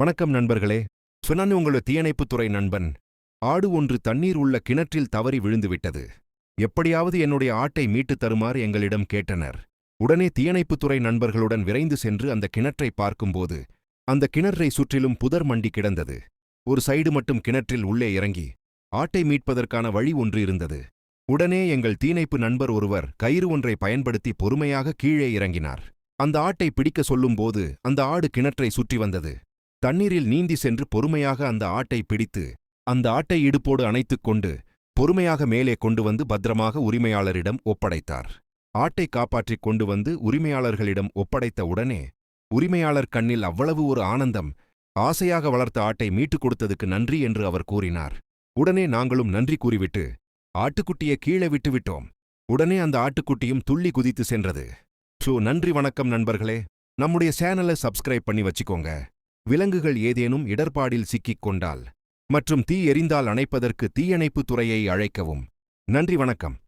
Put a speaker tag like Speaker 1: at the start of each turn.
Speaker 1: வணக்கம் நண்பர்களே. சுனான் தீயணைப்புத் தீயணைப்புத்துறை நண்பன். ஆடு ஒன்று தண்ணீர் உள்ள கிணற்றில் தவறி விழுந்துவிட்டது. எப்படியாவது என்னுடைய ஆட்டை மீட்டுத் தருமாறு எங்களிடம் கேட்டனர். உடனே தீயணைப்புத்துறை நண்பர்களுடன் விரைந்து சென்று அந்த கிணற்றை பார்க்கும்போது அந்த கிணற்றை சுற்றிலும் புதர் மண்டி கிடந்தது. ஒரு சைடு மட்டும் கிணற்றில் உள்ளே இறங்கி ஆட்டை மீட்பதற்கான வழி ஒன்று இருந்தது. உடனே எங்கள் தீனைப்பு நண்பர் ஒருவர் கயிறு ஒன்றை பயன்படுத்தி பொறுமையாக கீழே இறங்கினார். அந்த ஆட்டை பிடிக்க சொல்லும்போது அந்த ஆடு கிணற்றை சுற்றி வந்தது. தண்ணீரில் நீந்தி சென்று பொறுமையாக அந்த ஆட்டை பிடித்து அந்த ஆட்டை இடுப்போடு அணைத்துக் கொண்டு பொறுமையாக மேலே கொண்டு வந்து பத்திரமாக உரிமையாளரிடம் ஒப்படைத்தார். ஆட்டை காப்பாற்றிக் கொண்டு வந்து உரிமையாளர்களிடம் ஒப்படைத்த உடனே உரிமையாளர் கண்ணில் அவ்வளவு ஒரு ஆனந்தம் ஆசையாக வளர்த்த ஆட்டை மீட்டுக் கொடுத்ததுக்கு நன்றி என்று அவர் கூறினார். உடனே நாங்களும் நன்றி கூறிவிட்டு ஆட்டுக்குட்டியை கீழே விட்டுவிட்டோம் உடனே அந்த ஆட்டுக்குட்டியும் துள்ளி குதித்து சென்றது. ஸோ நன்றி வணக்கம் நண்பர்களே. நம்முடைய சேனலை சப்ஸ்கிரைப் பண்ணி வச்சுக்கோங்க. விலங்குகள் ஏதேனும் இடர்பாடில் சிக்கிக் கொண்டால் மற்றும் தீ எரிந்தால் அணைப்பதற்கு தீயணைப்புத் துறையை அழைக்கவும். நன்றி வணக்கம்.